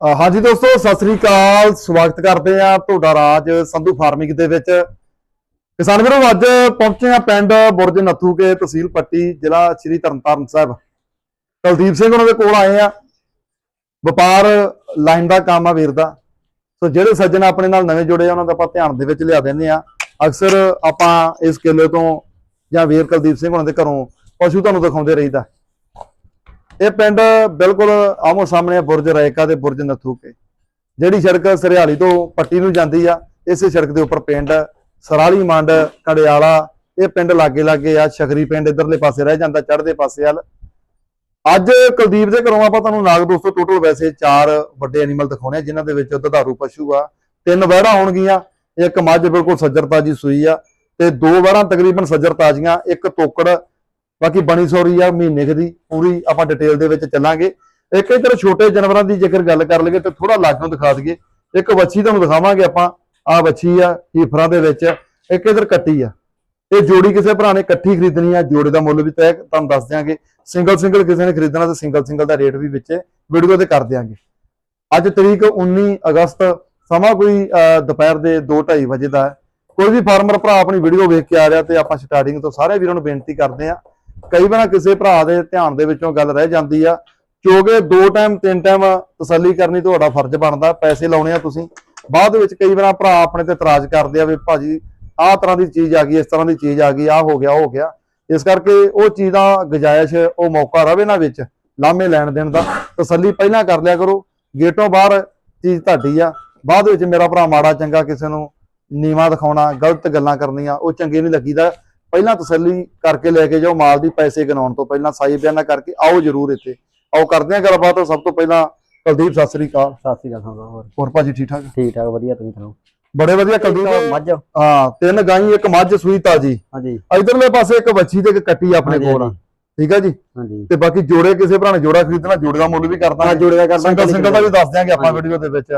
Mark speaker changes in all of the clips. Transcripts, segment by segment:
Speaker 1: ਹਾਂਜੀ ਦੋਸਤੋ, ਸਤਿ ਸ੍ਰੀ ਅਕਾਲ। ਸਵਾਗਤ ਕਰਦੇ ਆ ਤੁਹਾਡਾ ਰਾਜ ਸੰਧੂ ਫਾਰਮਿੰਗ ਦੇ ਵਿੱਚ। ਕਿਸਾਨ ਵੀਰੋ, ਅੱਜ ਪਹੁੰਚੇ ਆ ਪਿੰਡ ਬੁਰਜ ਨੱਥੂ ਕੇ ਤਹਿਸੀਲ ਪੱਟੀ, ਜ਼ਿਲ੍ਹਾ ਸ੍ਰੀ ਤਰਨਤਾਰਨ ਸਾਹਿਬ। ਕੁਲਦੀਪ ਸਿੰਘ ਉਹਨਾਂ ਦੇ ਕੋਲ ਆਏ ਆ ਵਪਾਰ ਲਾਈਨ ਦਾ ਕੰਮ ਆ ਵੀਰ ਦਾ। ਸੋ ਜਿਹੜੇ ਸੱਜਣ ਆਪਣੇ ਨਾਲ ਨਵੇਂ ਜੁੜੇ ਆ, ਉਹਨਾਂ ਦਾ ਆਪਾਂ ਧਿਆਨ ਦੇ ਵਿੱਚ ਲਿਆ ਦਿੰਦੇ ਆ ਅਕਸਰ ਆਪਾਂ ਇਸ ਕਿਲੇ ਤੋਂ ਜਾਂ ਵੀਰ ਕੁਲਦੀਪ ਸਿੰਘ ਉਹਨਾਂ ਦੇ ਘਰੋਂ ਪਸ਼ੂ ਤੁਹਾਨੂੰ ਦਿਖਾਉਂਦੇ ਰਹੀਦਾ। ਇਹ ਪਿੰਡ ਬਿਲਕੁਲ ਆਮੋ ਸਾਹਮਣੇ ਆ ਬੁਰਜ ਰਾਇਕਾ ਤੇ ਬੁਰਜ ਨੱਥੂਕੇ, ਜਿਹੜੀ ਸੜਕ ਸਰਿਆਲੀ ਤੋਂ ਪੱਟੀ ਨੂੰ ਜਾਂਦੀ ਆ, ਇਸੇ ਸੜਕ ਦੇ ਉੱਪਰ ਪਿੰਡ ਸਰਾਲੀ ਮੰਡ, ਕੜਿਆਲਾ, ਇਹ ਪਿੰਡ ਲਾਗੇ ਲਾਗੇ ਆ ਸ਼ਕਰੀ ਪਿੰਡ ਇਧਰਲੇ ਪਾਸੇ ਰਹਿ ਜਾਂਦਾ, ਚੜ੍ਹਦੇ ਪਾਸੇ ਵੱਲ। ਅੱਜ ਕੁਲਦੀਪ ਦੇ ਘਰੋਂ ਆਪਾਂ ਤੁਹਾਨੂੰ ਨਾਗ ਦੋਸਤੋ ਟੋਟਲ ਵੈਸੇ ਚਾਰ ਵੱਡੇ ਐਨੀਮਲ ਦਿਖਾਉਣੇ ਆ, ਜਿਨ੍ਹਾਂ ਦੇ ਵਿੱਚ ਦੁਧਾਰੂ ਪਸ਼ੂ ਆ। ਤਿੰਨ ਵਹਿੜਾਂ ਹੋਣਗੀਆਂ ਇੱਕ ਮੱਝ ਬਿਲਕੁਲ ਸੱਜਰ ਤਾਜੀ ਸੂਈ ਆ, ਤੇ ਦੋ ਵਹਿੜਾਂ ਤਕਰੀਬਨ ਸੱਜਰ ਤਾਜ਼ੀਆਂ, ਇੱਕ ਤੋਕੜ ਬਾਕੀ ਬਣੀ ਸੌਰੀ ਆ ਮਹੀਨੇ ਦੀ ਪੂਰੀ ਆਪਾਂ ਡਿਟੇਲ ਦੇ ਵਿੱਚ ਚੱਲਾਂਗੇ। ਇੱਕ ਇਧਰ ਛੋਟੇ ਜਾਨਵਰਾਂ ਦੀ ਜੇਕਰ ਗੱਲ ਕਰ ਲਈਏ ਤੇ ਥੋੜਾ ਲਾਗੋਂ ਦਿਖਾ ਦਈਏ। ਇੱਕ ਵੱਛੀ ਤੁਹਾਨੂੰ ਦਿਖਾਵਾਂਗੇ ਆਪਾਂ। ਆ ਵੱਛੀ ਆ ਹੀਫਰਾਂ ਦੇ ਵਿੱਚ। ਇੱਕ ਇਧਰ ਕੱਟੀ ਆ। ਇਹ ਜੋੜੀ ਕਿਸੇ ਭਰਾ ਨੇ ਇਕੱਠੀ ਖਰੀਦਣੀ ਆ। ਜੋੜੇ ਦਾ ਮੁੱਲ ਵੀ ਤੈਅ ਤੁਹਾਨੂੰ ਦੱਸ ਦਿਆਂਗੇ। ਸਿੰਗਲ ਸਿੰਗਲ ਕਿਸੇ ਨੇ ਖਰੀਦਣਾ ਤਾਂ ਸਿੰਗਲ ਸਿੰਗਲ ਦਾ ਰੇਟ ਵੀ ਵਿੱਚ ਵੀਡੀਓ ਤੇ ਕਰ ਦਿਆਂਗੇ। ਅੱਜ ਤਰੀਕ 19 ਅਗਸਤ ਸਮਾਂ ਕੋਈ ਅਹ, ਦੁਪਹਿਰ ਦੇ 2:30 ਵਜੇ ਦਾ ਹੈ। ਕੋਈ ਵੀ ਫਾਰਮਰ ਭਰਾ ਆਪਣੀ ਵੀਡੀਓ ਵੇਖ ਕੇ ਆ ਰਿਹਾ ਤੇ ਆਪਾਂ ਸਟਾਰਟਿੰਗ ਤੋਂ ਸਾਰੇ ਵੀਰਾਂ ਨੂੰ ਬੇਨਤੀ ਕਰਦੇ ਆ ਕਈ ਵਾਰ ਕਿਸੇ ਭਰਾ ਦੇ ਧਿਆਨ ਦੇ ਵਿੱਚੋਂ ਗੱਲ ਰਹਿ ਜਾਂਦੀ ਆ ਕਿਉਂਕਿ ਦੋ ਟਾਈਮ ਤਿੰਨ ਟਾਈਮ ਤਸੱਲੀ ਕਰਨੀ ਤੁਹਾਡਾ ਫਰਜ਼ ਬਣਦਾ, ਪੈਸੇ ਲਾਉਣੇ ਆ ਤੁਸੀਂ। ਬਾਅਦ ਵਿੱਚ ਕਈ ਵਾਰ ਭਰਾ ਆਪਣੇ ਤੇ ਇਤਰਾਜ਼ ਕਰਦੇ ਆ ਵੀ ਭਾਜੀ, ਆਹ ਤਰ੍ਹਾਂ ਦੀ ਚੀਜ਼ ਆ ਗਈ, ਇਸ ਤਰ੍ਹਾਂ ਦੀ ਚੀਜ਼ ਆ ਗਈ, ਆਹ ਹੋ ਗਿਆ, ਉਹ ਹੋ ਗਿਆ। ਇਸ ਕਰਕੇ ਉਹ ਚੀਜ਼ ਦਾ ਗੁਜਾਇਸ਼ ਉਹ ਮੌਕਾ ਰਵੇ ਨਾ ਵਿੱਚ, ਲਾਮੇ ਲੈਣ ਦੇਣ ਦਾ। ਤਸੱਲੀ ਪਹਿਲਾਂ ਕਰ ਲਿਆ ਕਰੋ, ਗੇਟੋਂ ਬਾਹਰ ਚੀਜ਼ ਤੁਹਾਡੀ ਆ। ਬਾਅਦ ਵਿੱਚ ਮੇਰਾ ਭਰਾ ਮਾੜਾ ਚੰਗਾ ਕਿਸੇ ਨੂੰ ਨੀਵਾ ਦਿਖਾਉਣਾ, ਗਲਤ ਗੱਲਾਂ ਕਰਨੀਆਂ, ਉਹ ਚੰਗੇ ਨਹੀਂ ਲੱਗੀਦਾ। ਪਹਿਲਾਂ ਤਸੱਲੀ ਕਰਕੇ ਲੈ ਕੇ ਜਾਓ ਮਾਲ ਦੀ ਪੈਸੇ ਗਿਣਾਉਣ ਤੋਂ ਪਹਿਲਾਂ ਸਾਈ ਬਿਆਨਾ ਕਰਕੇ ਆਓ ਜਰੂਰ ਇੱਥੇ। ਆਓ ਕਰਦੇ ਆ ਗੱਲਬਾਤ। ਸਭ ਤੋਂ ਪਹਿਲਾਂ ਕੁਲਦੀਪ ਸਤਿ ਸ੍ਰੀ ਅਕਾਲ।
Speaker 2: ਸਤਿ ਸ਼੍ਰੀ ਅਕਾਲ ਸੰਦਾ ਹੋਰ
Speaker 1: ਹੋਰ ਭਾਜੀ ਠੀਕ ਠਾਕ?
Speaker 2: ਠੀਕ ਠਾਕ ਵਧੀਆ ਤੁਸੀਂ ਸੁਣਾਓ?
Speaker 1: ਬੜੇ ਵਧੀਆ ਕੁਲਦੀਪ।
Speaker 2: ਮੱਝ?
Speaker 1: ਹਾਂ ਤਿੰਨ ਗਾਈ ਇੱਕ ਮੱਝ ਸੂਈ ਤਾਜੀ
Speaker 2: ਹਾਂਜੀ।
Speaker 1: ਇਧਰਲੇ ਪਾਸੇ ਇੱਕ ਵੱਛੀ ਤੇ ਇੱਕ ਕੱਟੀ ਆਪਣੇ ਕੋਲ ਆ। ਠੀਕ ਆ ਜੀ?
Speaker 2: ਹਾਂਜੀ।
Speaker 1: ਤੇ ਬਾਕੀ ਜੋੜੇ ਕਿਸੇ ਭਰਾ ਨੇ ਜੋੜਾ ਖਰੀਦਣਾ ਜੋੜੇ ਦਾ ਮੁੱਲ ਵੀ ਕਰਦਾ
Speaker 2: ਹਾਂ ਜੋੜੇ ਦਾ ਕਰਦਾ
Speaker 1: ਸਿੰਗਲ ਸਿੰਗਲ ਦਾ ਵੀ ਦੱਸ ਦਿਆਂਗੇ ਆਪਾਂ। ਵੀਡੀਓ ਦੇ ਵਿੱਚ।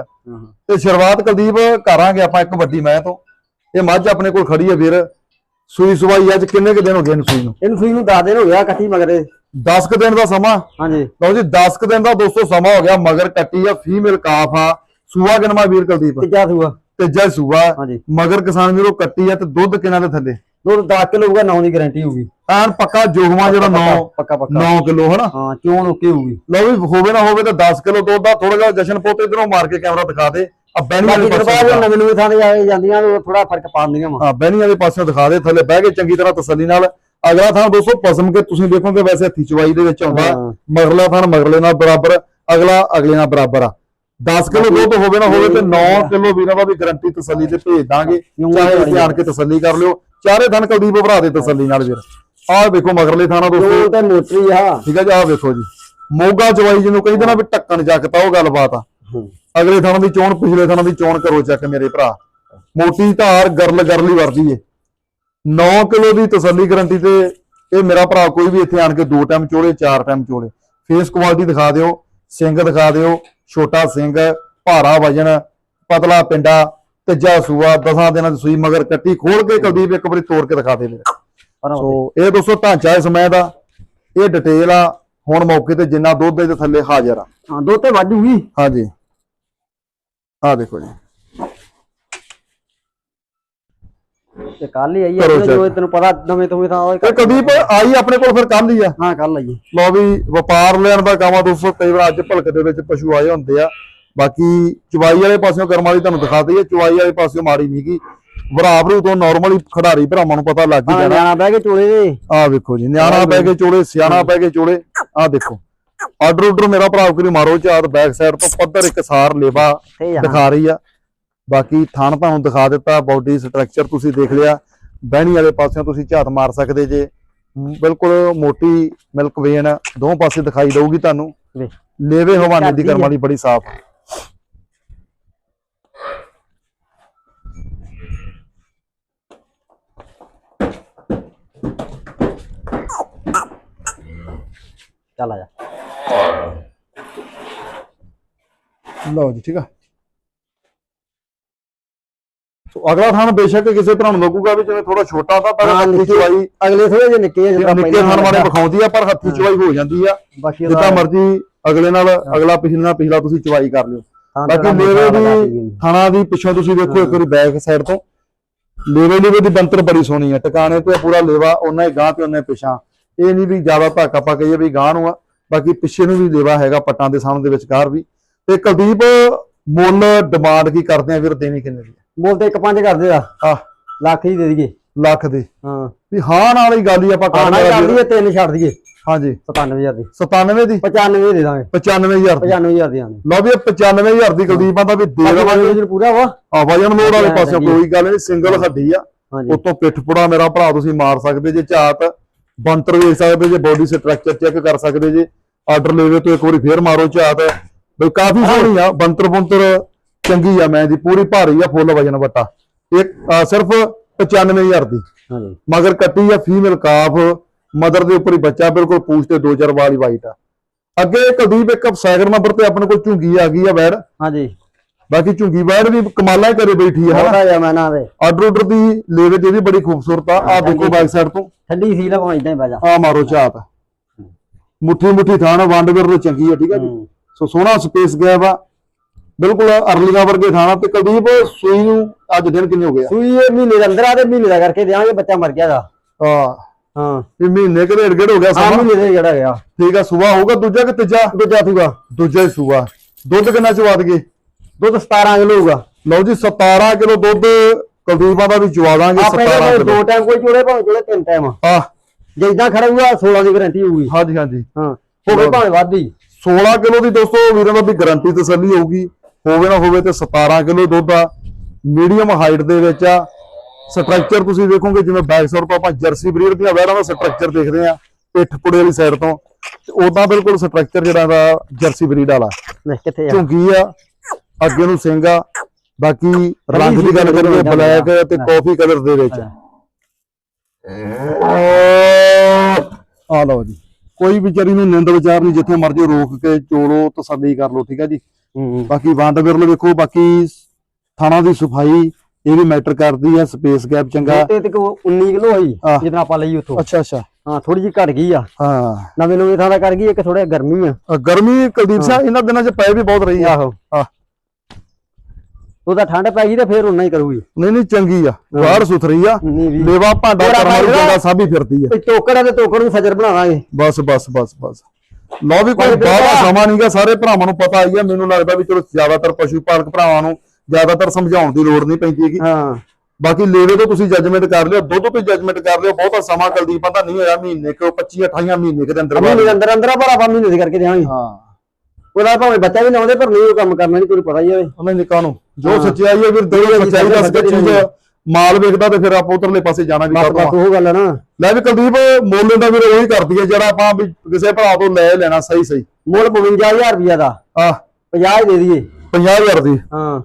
Speaker 1: ਤੇ ਸ਼ੁਰੂਆਤ ਕੁਲਦੀਪ ਕਰਾਂਗੇ ਆਪਾਂ ਇੱਕ ਵੱਡੀ ਮੈਂ ਤੋਂ। ਇਹ ਮੱਝ ਆਪਣੇ ਕੋਲ ਖੜੀ ਹੈ ਵੀਰ। ਸੂਈ ਸਵਾਈ ਅੱਜ ਕਿੰਨੇ ਕੁ ਦਿਨ ਹੋ ਗਏ ਨੇ ਸੂਈ ਨੂੰ?
Speaker 2: ਇਹਨੂੰ ਸੂਈ ਨੂੰ 10 ਦਿਨ ਹੋ ਗਿਆ ਕੱਟੀ ਮਗਰੇ
Speaker 1: 10 ਕੁ ਦਿਨ ਦਾ ਸਮਾਂ?
Speaker 2: ਹਾਂਜੀ।
Speaker 1: ਲਓ ਜੀ 10 ਕੁ ਦਿਨ ਦਾ ਦੋਸਤੋ ਸਮਾਂ ਹੋ ਗਿਆ ਮਗਰ ਕੱਟੀ ਆ ਫੀਮੇਲ ਕਾਫ ਆ। ਸੂਆ ਕਿਨਮਾ ਵੀਰ ਕੁਲਦੀਪ?
Speaker 2: ਤੀਜਾ ਸੂਆ।
Speaker 1: ਤੀਜਾ ਸੂਆ। ਮਗਰ ਕਿਸਾਨ ਵੀਰੋ ਕੱਟੀ ਆ ਤੇ ਦੁੱਧ ਕਿੰਨਾ ਦੇ ਥੱਲੇ?
Speaker 2: ਦੁੱਧ 10 ਕਿਲੋ ਹੋਊਗਾ 9 ਦੀ ਗਾਰੰਟੀ ਹੋਊਗੀ।
Speaker 1: ਐਨ ਪੱਕਾ ਜੋਗਵਾ ਜਿਹੜਾ 9
Speaker 2: ਪੱਕਾ ਪੱਕਾ।
Speaker 1: 9 ਕਿਲੋ ਹਨਾ?
Speaker 2: ਹਾਂ ਚੋਣ ਓਕੇ ਹੋਊਗੀ।
Speaker 1: ਲਓ ਵੀ ਹੋਵੇ ਨਾ ਹੋਵੇ ਤਾਂ 10 ਕਿਲੋ ਦੁੱਧ ਦਾ ਥੋੜਾ ਜਿਹਾ ਜਸ਼ਨ ਪੋਤੇ ਇਧਰੋਂ ਮਾਰ ਕੇ ਕੈਮਰਾ ਦਿਖਾ ਦੇ। ਆ ਬੈਣੀ
Speaker 2: ਬਾਕੀ
Speaker 1: ਵਾਲੇ
Speaker 2: ਜਦੋਂ
Speaker 1: ਪਾਸੇ
Speaker 2: ਬਾਅਦ ਨਵੇਂ ਨਵੇਂ ਥਾਂ ਤੇ ਜਾ ਕੇ ਜਾਂਦੀਆਂ ਉਹ ਥੋੜਾ ਫ਼ਰਕ ਪਾਉਂਦੀਆਂ ਵਾ।
Speaker 1: ਹਾਂ ਬੈਣੀ ਵਾਲੇ ਪਾਸੇ ਦਿਖਾ ਦੇ ਥੱਲੇ ਬਹਿ ਕੇ ਚੰਗੀ ਤਰ੍ਹਾਂ ਤਸੱਲੀ ਨਾਲ। ਅਗਲਾ ਥਾਂ ਦੋਸਤੋ ਪਸਮ ਕੇ ਤੁਸੀਂ ਦੇਖੋਗੇ ਵੈਸੇ ਹੱਥੀ ਚਵਾਈ ਦੇ ਵਿੱਚ ਆਉਂਦਾ।
Speaker 2: ਹਾਂ।
Speaker 1: ਮਗਰਲਾ ਥਾਂ ਮਗਰਲੇ ਨਾਲ ਬਰਾਬਰ ਅਗਲਾ ਅਗਲੇ ਨਾਲ ਬਰਾਬਰ ਆ। 10 ਕਿਲੋ ਦੁੱਧ ਹੋਵੇ ਨਾ ਹੋਵੇ ਤੇ 9 ਕਿਲੋ ਵੀਰਾਂ ਦਾ ਵੀ ਗਰੰਟੀ ਤਸੱਲੀ ਤੇ ਭੇਜ ਦਾਂਗੇ। ਚਾਹੇ ਇੱਥੇ ਆਣ ਕੇ ਤਸੱਲੀ ਕਰ ਲਿਓ। ਚਾਰੇ ਥਣ ਕੁਲਦੀਪ ਭਰਾ ਦੇ ਤਸੱਲੀ ਨਾਲ ਵੀਰ। ਆਹ ਵੇਖੋ ਮਗਰਲੇ ਥਾਂ ਦੋਸਤੋ।
Speaker 2: ਤੇ ਮੋਟਰੀ ਆ।
Speaker 1: ਠੀਕ ਹੈ ਜੀ ਆਹ ਵੇਖੋ ਜੀ। ਮੋਗਾ ਚਵਾਈ ਜਿਹਨੂੰ ਕਹਿੰਦੇ ਨਾ ਵੀ ਢੱਕਣ ਜੱਕਤਾ ਉਹ ਗੱਲਬਾਤ ਆ।
Speaker 2: ਹੂੰ।
Speaker 1: ਅਗਲੇ ਥਾਂ ਦੀ ਚੋਣ ਪਿਛਲੇ ਥਾਂ ਦੀ ਚੋਣ ਕਰੋ ਚੱਕ ਮੇਰੇ ਭਰਾ। ਮੋਟੀ ਧਾਰ ਗਰਲ ਗਰਲੀ ਵਰਦੀ ਏ। 9 ਕਿਲੋ ਦੀ ਤਸੱਲੀ ਗਰੰਟੀ ਤੇ ਇਹ ਮੇਰਾ ਭਰਾ ਕੋਈ ਵੀ ਇੱਥੇ ਆਣ ਕੇ ਦੋ ਟਾਈਮ ਚੋਲੇ ਚਾਰ ਟਾਈਮ ਚੋਲੇ। ਫੇਸ ਕੁਆਲਿਟੀ ਦਿਖਾ ਦਿਓ ਸਿੰਘ ਦਿਖਾ ਦਿਓ ਛੋਟਾ ਸਿੰਘ ਭਾਰਾ ਵਜਨ ਪਤਲਾ ਪਿੰਡਾ ਤੀਜਾ ਸੂਆ ਦਸਾਂ ਦਿਨਾਂ ਦੀ ਸੂਈ ਮਗਰ ਕੱਟੀ ਖੋਲ ਕੇ ਕੁਲਦੀਪ ਇੱਕ ਵਾਰੀ ਤੋੜ ਕੇ ਦਿਖਾ ਦੇ ਮੇਰੇ। ਸੋ ਇਹ ਦੋਸਤੋ ਢਾਂਚਾ ਇਸ ਸਮੇਂ ਦਾ। ਇਹ ਡਿਟੇਲ ਆ। ਹੁਣ ਮੌਕੇ ਤੇ ਜਿੰਨਾ ਦੁੱਧ ਦੇ ਥੱਲੇ ਹਾਜ਼ਰ ਆ।
Speaker 2: ਹਾਂ ਦੁੱਧ ਤੇ ਵਾਜੂਗੀ
Speaker 1: ਹਾਂਜੀ। ਆ ਦੇਖੋ ਜੀ।
Speaker 2: ਤੇ ਕੱਲ ਹੀ ਆਈ
Speaker 1: ਕਰੋ
Speaker 2: ਆ ਜੋ
Speaker 1: check।
Speaker 2: ਤੈਨੂੰ ਪਤਾ ਨਵੇਂ ਤੋਂ ਥਾਂ ਉਹ
Speaker 1: ਕੁਲਦੀਪ ਆਈ ਆਪਣੇ ਕੋਲ ਫਿਰ ਕੱਲ ਹੀ ਆ।
Speaker 2: ਹਾਂ ਕੱਲ ਆਈ
Speaker 1: ਲੋ ਵੀ ਵਪਾਰ ਲੈਣ ਦਾ ਕੰਮ ਆ ਦੋਸਤੋ ਕਈ ਵਾਰ ਅੱਜ ਭਲਕ ਦੇ ਵਿੱਚ ਪਸ਼ੂ ਆਏ ਹੁੰਦੇ ਆ। ਬਾਕੀ ਚਵਾਈ ਵਾਲੇ ਪਾਸਿਓਂ ਕਰਮ ਵਾਲੀ ਤੁਹਾਨੂੰ ਦਿਖਾ ਦਈਏ ਚਵਾਈ ਵਾਲੇ ਪਾਸਿਓਂ ਮਾੜੀ ਨਹੀਂ ਗੀ। ਭਰਾਵਰੂ ਤੋਂ ਨਾਰਮਲੀ ਖਿਡਾਰੀ ਭਰਾਵਾਂ ਨੂੰ ਪਤਾ ਲੱਗ ਹੀ
Speaker 2: ਹਾਂ
Speaker 1: ਜਾਣਾ।
Speaker 2: ਜਾਣਾ ਬਹਿ ਕੇ ਚੋਲੇ ਦੇ।
Speaker 1: ਆ ਵੇਖੋ ਜੀ ਨਿਆਣਾ ਬਹਿ ਕੇ ਚੋਲੇ ਸਿਆਣਾ ਬਹਿ ਕੇ ਚੋਲੇ। ਆ ਦੇਖੋ। ਆਰਡਰ ਉਡਰ ਮੇਰਾ ਭਰਾ ਕਰੀ ਮਾਰੋ ਚਾਰ ਬੈਕ ਸਾਈਡ ਤੋਂ ਪੱਧਰ ਇੱਕ ਸਾਰ ਲੇਵਾ ਦਿਖਾ ਰਹੀ ਆ ਬਾਕੀ ਥਣ ਤੁਹਾਨੂੰ ਦਿਖਾ ਦਿੱਤਾ ਬਾਡੀ ਸਟਰਕਚਰ ਤੁਸੀਂ ਦੇਖ ਲਿਆ ਬਹਿਣੀ ਵਾਲੇ ਪਾਸਿਓਂ ਤੁਸੀਂ ਝਾਤ ਮਾਰ ਸਕਦੇ ਜੇ ਬਿਲਕੁਲ ਮੋਟੀ ਮਿਲਕ ਵੇਨ ਦੋਵੇਂ ਪਾਸੇ ਦਿਖਾਈ ਦਊਗੀ ਤੁਹਾਨੂੰ। ਲੇਵੇ ਹਵਾਨੇ ਦੀ ਕਰਮ। ਵਾਲੀ ਬੜੀ ਸਾਫ਼।
Speaker 2: ਚੱਲ ਆ ਜਾ
Speaker 1: ਲਓ ਜੀ ਠੀਕ ਆ। ਸੋ ਅਗਲਾ ਥਾਨ ਬੇਸ਼ੱਕ ਕਿਸੇ ਭਰਾ ਨੂੰ ਲੱਗੂਗਾ ਵੀ ਜਿਵੇਂ ਥੋੜਾ ਛੋਟਾ ਤਾਂ ਪਰ ਹੱਥੀ ਚਵਾਈ
Speaker 2: ਅਗਲੇ ਥੋੜੇ ਜਿਹੇ ਨਿੱਕੇ ਆ ਜਿੱਦਾਂ
Speaker 1: ਨਿੱਕੇ
Speaker 2: ਪਹਿਲਾਂ
Speaker 1: ਥਾਨ ਵਾਲੇ। ਵਿਖਾਉਂਦੀ ਆ ਪਰ ਹੱਥੀ ਚਵਾਈ ਹੋ ਜਾਂਦੀ ਆ। ਜਿੱਦਾਂ ਮਰਜ਼ੀ ਅਗਲੇ ਨਾਲ ਅਗਲਾ ਪਿਛਲੇ ਨਾਲ ਪਿਛਲਾ ਤੁਸੀਂ ਚਵਾਈ ਕਰ ਲਿਓ। ਬਾਕੀ
Speaker 2: ਕਰਤੀ
Speaker 1: ਦੀ। ਥਾਣਾ ਦੀ ਪਿੱਛੋਂ ਤੁਸੀਂ ਵੇਖੋ ਇੱਕ ਵਾਰੀ ਬੈਕ ਸਾਈਡ ਤੋਂ। ਲੇਵੇ ਲੇਵੇ ਦੀ ਬੰਤਰ ਬੜੀ ਸੋਹਣੀ ਹੈ ਟਿਕਾਣੇ ਤੇ ਪੂਰਾ ਲੇਵਾ ਉਹਨਾਂ ਹੀ ਗਾਂ ਤੇ ਉਹਨੇ ਪਿਛਾਂ ਇਹ ਨਹੀਂ ਵੀ ਜ਼ਿਆਦਾ ਧੱਕ ਆਪਾਂ ਕਹੀਏ ਵੀ ਗਾਂ ਨੂੰ ਆ। ਬਾਕੀ ਪਿੱਛੇ ਨੂੰ ਵੀ ਲੇਵਾ ਹੈਗਾ ਪੱਟਾਂ ਦੇ ਸਾਹਮਣੇ ਦੇ ਵਿਚਕਾਰ ਵੀ। ਤੇ ਕੁਲਦੀਪ ਮੁੱਲ ਡਿਮਾਂਡ ਕੀ ਕਰਦੇ ਆ ਵੀਰ ਦੇਣੀ ਕਿੰਨੇ ਦੀ
Speaker 2: ਮੁੱਲ ਤੇ ਇੱਕ ਪੰਜ ਕਰਦੇ ਆ।
Speaker 1: ਆ
Speaker 2: ਲੱਖ ਹੀ ਦੇ ਦਈਏ।
Speaker 1: ਲੱਖ ਦੀ।
Speaker 2: ਹਾਂ।
Speaker 1: ਵੀ ਹਾਂ ਨਾਲ ਹੀ ਗੱਲ ਹੀ ਆਪਾਂ
Speaker 2: ਆਣਾ
Speaker 1: ਕਰਦੇ
Speaker 2: ਕਰ ਦਈਏ ਤਿੰਨ ਛੱਡ ਦਈਏ।
Speaker 1: ਹਾਂਜੀ।
Speaker 2: 97000 ਦੀ।
Speaker 1: 97 ਦੀ?
Speaker 2: 95 ਦੇ ਦਾਂਗੇ।
Speaker 1: 95000 ਦੀ।
Speaker 2: 95000 ਦੀ ਆਣੀ
Speaker 1: ਲਓ ਵੀ ਇਹ 95000 ਦੀ ਕੁਲਦੀਪ ਆਂਦਾ ਵੀ ਦੇ ਦੇਵਾਂਗੇ।
Speaker 2: ਪੂਰਾ ਵਾ।
Speaker 1: ਆ ਵਜਨ ਲੋਡ ਵਾਲੇ
Speaker 2: ਹਾਂ,
Speaker 1: ਪਾਸੇ। ਕੋਈ ਗੱਲ ਨਹੀਂ ਸਿੰਗਲ ਹੱਡੀ ਆ। ਉਤੋਂ ਪਿੱਠ ਪੁੜਾ ਮੇਰਾ ਭਰਾ ਤੁਸੀਂ ਮਾਰ ਸਕਦੇ ਜੇ ਝਾਤ ਬੰਤਰ ਵੇਖ ਸਕਦੇ ਜੇ ਬੋਡੀ ਸਟਰਕਚਰ ਚੈੱਕ ਕਰ ਸਕਦੇ ਜੇ। ਆਰਡਰ ਲੈਵੇ ਤੋਂ ਇੱਕ ਵਾਰੀ ਫੇਰ ਮਾਰੋ ਝਾਤ। ਬਈ ਕਾਫੀ ਸੋਹਣੀ ਆ ਬੰਤਰ ਬੰਤਰ ਚੰਗੀ ਆ ਮੈਂ ਦੀ ਪੂਰੀ ਭਾਰੀ ਆ ਫੁੱਲ ਵਜਨ ਵਟਾ। ਇੱਕ ਸਿਰਫ 95000 ਦੀ।
Speaker 2: ਹਾਂਜੀ।
Speaker 1: ਮਗਰ ਕੱਟੀ ਆ ਫੀਮੇਲ ਕਾਫ ਮਦਰ ਦੇ ਉੱਪਰ ਹੀ ਬੱਚਾ ਬਿਲਕੁਲ ਪੂਛ ਤੇ ਦੋ ਚਾਰ ਵਾਲੀ ਵਾਈਟ ਆ। ਅੱਗੇ ਕੁਲਦੀਪ ਇੱਕ ਸੈਕਿੰਡ ਨੰਬਰ ਤੇ ਆਪਣੇ ਕੋਲ ਝੁੰਗੀ ਆ ਗਈ ਆ ਵੈੜ।
Speaker 2: ਹਾਂਜੀ।
Speaker 1: ਬਾਕੀ ਝੁੰਗੀ ਵੈੜ ਵੀ ਕਮਾਲਾਂ ਹੀ ਕਰੇ ਬੈਠੀ ਆ। ਹਨਾ
Speaker 2: ਜਾ ਮੈਂ ਨਾ ਦੇ
Speaker 1: ਆਰਡਰ ਆਰਡਰ ਦੀ ਲੇਵੇ ਤੇ ਵੀ ਬੜੀ ਖੂਬਸੂਰਤ ਆ। ਆ ਦੇਖੋ ਬੈਕ ਸਾਈਡ ਤੋਂ।
Speaker 2: ਠੰਡੀ ਸੀ ਲਵਾ ਇਦਾਂ ਹੀ ਬਾਜਾ
Speaker 1: ਆ ਮਾਰੋ ਝਾਤ। ਮੁੱਠੀ ਮੁੱਠੀ ਥਾਣਾ ਵੰਡ ਵੀਰ ਚੰਗੀ ਆ ਠੀਕ ਆ ਜੀ?
Speaker 2: ਹੂੰ।
Speaker 1: ਸੋ ਸੋਹਣਾ ਸਪੇਸ ਗਿਆ ਵਾ ਬਿਲਕੁਲ ਅਰਲੀਆਂ ਵਰਗੇ ਥਾਣਾ ਤੇ ਕੁਲਦੀਪ ਸੂਈ ਨੂੰ ਅੱਜ ਦਿਨ ਕਿੰਨੇ ਹੋ ਗਏ
Speaker 2: ਸੂਈ ਇਹ ਮਹੀਨੇ ਦੇ ਅੰਦਰ ਆ ਤੇ ਮਹੀਨੇ ਦਾ ਕਰਕੇ ਦਿਆਂਗੇ ਬੱਚਾ ਮਰ ਗਿਆ ਦਾ।
Speaker 1: ਆ ਆ
Speaker 2: ਹਾਂ।
Speaker 1: ਵੀ ਮਹੀਨੇ ਕੁ ਡੇਢ ਗੇੜ ਹੋ ਗਿਆ
Speaker 2: ਆ
Speaker 1: ਸਮਾਂ।
Speaker 2: ਮਹੀਨੇ ਦੇ ਜਿਹੜਾ ਗਿਆ।
Speaker 1: ਠੀਕ ਆ ਸੂਆ ਹੋਊਗਾ ਦੂਜਾ ਕਿ ਤੀਜਾ?
Speaker 2: ਦੂਜਾ ਸੂਗਾ
Speaker 1: ਦੂਜਾ ਹੀ ਸੂਆ। ਦੁੱਧ ਕਿੰਨਾ ਚਵਾ ਦਗੇ
Speaker 2: ਦੁੱਧ 17 ਕਿਲੋ ਹੋਊਗਾ।
Speaker 1: ਲਓ ਜੀ 17 ਕਿਲੋ ਦੁੱਧ ਕੁਲਦੀਪਾਂ ਦਾ ਵੀ ਚਵਾ ਦਾਂਗੇ
Speaker 2: ਆਪਣੇ
Speaker 1: 17
Speaker 2: ਕੋਲ ਦੋ ਟਾਈਮ ਕੋਈ ਚੋੜੇ ਭਾਵੇਂ ਚੋੜੇ ਤਿੰਨ ਟਾਈਮ
Speaker 1: ਆ
Speaker 2: ਜੇ ਇਦਾਂ ਖੜਾ ਹੋਊਗਾ 16 ਦੀ ਗਾਰੰਟੀ ਹੋਊਗੀ।
Speaker 1: ਹਾਂਜੀ ਹਾਂਜੀ।
Speaker 2: ਹਾਂ ਹੋਵੇ ਭਾਵੇਂ ਵੱਧੀ
Speaker 1: 16 ਕਿਲੋ ਦੀ ਦੋਸਤੋ ਵੀਰਾਂ ਦਾ ਵੀ ਗਾਰੰਟੀ ਤਸੱਲੀ ਹੋਊਗੀ। ਹੋਵੇ ਨਾ ਹੋਵੇ ਤੇ 17 ਕਿਲੋ ਦੁੱਧ ਆ। ਮੀਡੀਅਮ ਹਾਈਟ ਦੇ ਵਿੱਚ ਆ। ਸਟਰਕਚਰ ਤੁਸੀਂ ਵੇਖੋਗੇ ਜਿਵੇਂ ਬੈਕ ਸਾਈਡ ਤੋਂ ਆਪਾਂ ਜਰਸੀ ਬਰੀਡ ਦੀਆਂ ਵੈੜਾਂ ਦਾ ਸਟਰਕਚਰ ਦੇਖਦੇ ਆ ਪਿੱਠ ਪੁੜੇ ਵਾਲੀ ਸਾਈਡ ਤੋਂ। ਉਦਾਂ ਬਿਲਕੁਲ ਸਟਰਕਚਰ ਜਿਹੜਾ ਦਾ ਜਰਸੀ ਬਰੀਡ ਵਾਲਾ।
Speaker 2: ਲੈ ਕਿੱਥੇ ਆ?
Speaker 1: ਝੁੰਗੀ ਆ ਅੱਗੇ ਨੂੰ ਸਿੰਘ ਆ। ਬਾਕੀ ਰੰਗ ਦੀ ਗੱਲ ਕਰੀਏ ਬਲੈਕ ਤੇ ਕਾਫੀ ਕਲਰ ਦੇ ਵਿੱਚ। ਆ ਲਓ ਜੀ। ਕੋਈ ਵਿਚਾਰੀ ਨੂੰ ਨਿੰਦ ਵਿਚਾਰ ਨਹੀਂ ਜਿੱਥੇ ਮਰਜ਼ੀ ਰੋਕ ਕੇ ਚੋਲੋ ਤਸੱਲੀ ਕਰ ਲਓ ਠੀਕ ਆ ਜੀ?
Speaker 2: ਹੂੰ
Speaker 1: ਬਾਕੀ ਵੰਡ ਬਿਰਲ ਵੇਖੋ ਬਾਕੀ ਥਾਣਾ ਦੀ ਸਫ਼ਾਈ ਇਹ ਵੀ ਮੈਟਰ ਕਰਦੀ ਆ ਸਪੇਸ ਗੈਪ ਚੰਗਾ।
Speaker 2: ਤੇ ਤੇ 19 ਕਿਲੋ ਹੋਈ
Speaker 1: ਆਹ।
Speaker 2: ਜਿੱਦਾਂ ਆਪਾਂ ਲਈ ਉੱਥੋਂ।
Speaker 1: ਅੱਛਾ ਅੱਛਾ।
Speaker 2: ਹਾਂ ਥੋੜੀ ਜਿਹੀ ਘਟ ਗਈ ਆ।
Speaker 1: ਹਾਂ।
Speaker 2: ਨਵੇਂ ਨਵੇਂ ਥਾਂ ਦਾ ਕਰ ਗਈ ਇੱਕ ਥੋੜਾ ਗਰਮੀ ਆ।
Speaker 1: ਗਰਮੀ ਕੁਲਦੀਪ ਸਿੰਘ ਇਹਨਾਂ ਦਿਨਾਂ 'ਚ ਪੈ ਵੀ ਬਹੁਤ ਰਹੀ ਆ।
Speaker 2: ਆਹੋ।
Speaker 1: ਹਾਂ
Speaker 2: ਉਹਦਾ ਠੰਡ ਪੈ ਗਈ ਤੇ ਫੇਰ ਉਨਾ ਹੀ ਕਰੂਗੀ।
Speaker 1: ਨਹੀਂ ਨਹੀਂ ਚੰਗੀ ਆ। ਬਾਹਰ ਸੁਥਰੀ ਆ।
Speaker 2: ਨਹੀਂ ਵੀ
Speaker 1: ਲੇਵਾ ਭਾਂਡਾ
Speaker 2: ਤੇਰਾ ਭਾਂਡਾ-
Speaker 1: ਸਾਬੀ ਫਿਰਦੀ ਆ।
Speaker 2: ਤੇ ਟੋਕਰ ਆ ਤੇ ਟੋਕਰ ਨੂੰ ਸਜਰ ਬਣਾਵਾਂਗੇ
Speaker 1: ਬਸ ਬਸ ਬਸ ਬਸ। ਲਓ ਵੀ ਕੋਈ
Speaker 2: ਕੋਈ ਬਿਲਕੁਲ
Speaker 1: ਬਾਹਲਾ। ਸਮਾਂ ਨਹੀਂਗਾ ਸਾਰੇ ਭਰਾਵਾਂ ਨੂੰ ਪਤਾ ਹੀ ਆ ਮੈਨੂੰ ਲੱਗਦਾ ਵੀ ਚਲੋ ਜ਼ਿਆਦਾਤਰ ਪਸ਼ੂ ਪਾਲਕ ਭਰਾਵਾਂ ਨੂੰ ਜ਼ਿਆਦਾਤਰ ਸਮਝਾਉਣ ਦੀ ਲੋੜ ਨਹੀਂ ਪੈਂਦੀ ਹੈਗੀ।
Speaker 2: ਹਾਂ।
Speaker 1: ਬਾਕੀ ਲੇਵੇ ਤੋਂ ਤੁਸੀਂ ਜੱਜਮੈਂਟ ਕਰ ਲਿਓ ਦੁੱਧ ਤੋਂ ਜੱਜਮੈਂਟ ਕਰ ਲਿਓ ਬਹੁਤਾ ਸਮਾਂ ਕੁਲਦੀਪ ਪਤਾ ਨਹੀਂ ਹੋਇਆ ਮਹੀਨੇ ਕੋ 25 28 ਮਹੀਨੇ ਕੇ ਦੇ ਅੰਦਰ
Speaker 2: ਮਹੀਨੇ ਦੇ ਅੰਦਰ ਅੰਦਰ ਆ ਪਰ ਆਪਾਂ ਮਹੀਨੇ ਦੇ ਕਰਕੇ ਦੇਵਾਂਗੇ
Speaker 1: ਹਾਂ।
Speaker 2: ਉਹਦਾ ਭਾਵੇਂ ਬੱਚਾ ਵੀ ਨਾ ਆਉਂਦੇ ਪਰ ਨਹੀਂ ਉਹ ਕੰਮ ਕਰਨਾ ਨਹੀਂ ਤੁਹਾਨੂੰ ਪਤਾ ਹੀ ਹੋਵੇ
Speaker 1: ਉਹਨਾਂ ਨੇ ਕਾਹਨੂੰ? ਜੋ
Speaker 2: ਹਾਂ।
Speaker 1: ਸੱਚਾਈ ਹੈ ਵੀਰ ਦਿਲੋਂ
Speaker 2: ਜਿਹੜੀ
Speaker 1: ਸੱਚਾਈ ਦੱਸ ਕੇ ਚੀਜ਼
Speaker 2: ਹੈ।
Speaker 1: ਮਾਲ ਵੇਖਦਾ ਤੇ ਫਿਰ ਆਪਾਂ ਉਧਰਲੇ ਪਾਸੇ ਜਾਣਾ ਵੀ ਕਰਦਾ
Speaker 2: ਉਹ ਗੱਲ ਆ ਨਾ।
Speaker 1: ਲੈ ਵੀ ਕੁਲਦੀਪ ਮੁੱਲ ਦਾ ਵੀਰ ਉਹੀ ਕਰਦੀ ਹੈ ਜਿਹੜਾ ਆਪਾਂ ਵੀ ਕਿਸੇ ਭਰਾ ਤੋਂ ਲੈ ਲੈਣਾ ਸਹੀ ਸਹੀ।
Speaker 2: ਮੁੱਲ 52000 ਰੁਪਿਆ ਦਾ।
Speaker 1: ਆ
Speaker 2: 50 ਦੇ ਦਈਏ।
Speaker 1: 50000 ਦੀ।
Speaker 2: ਹਾਂ।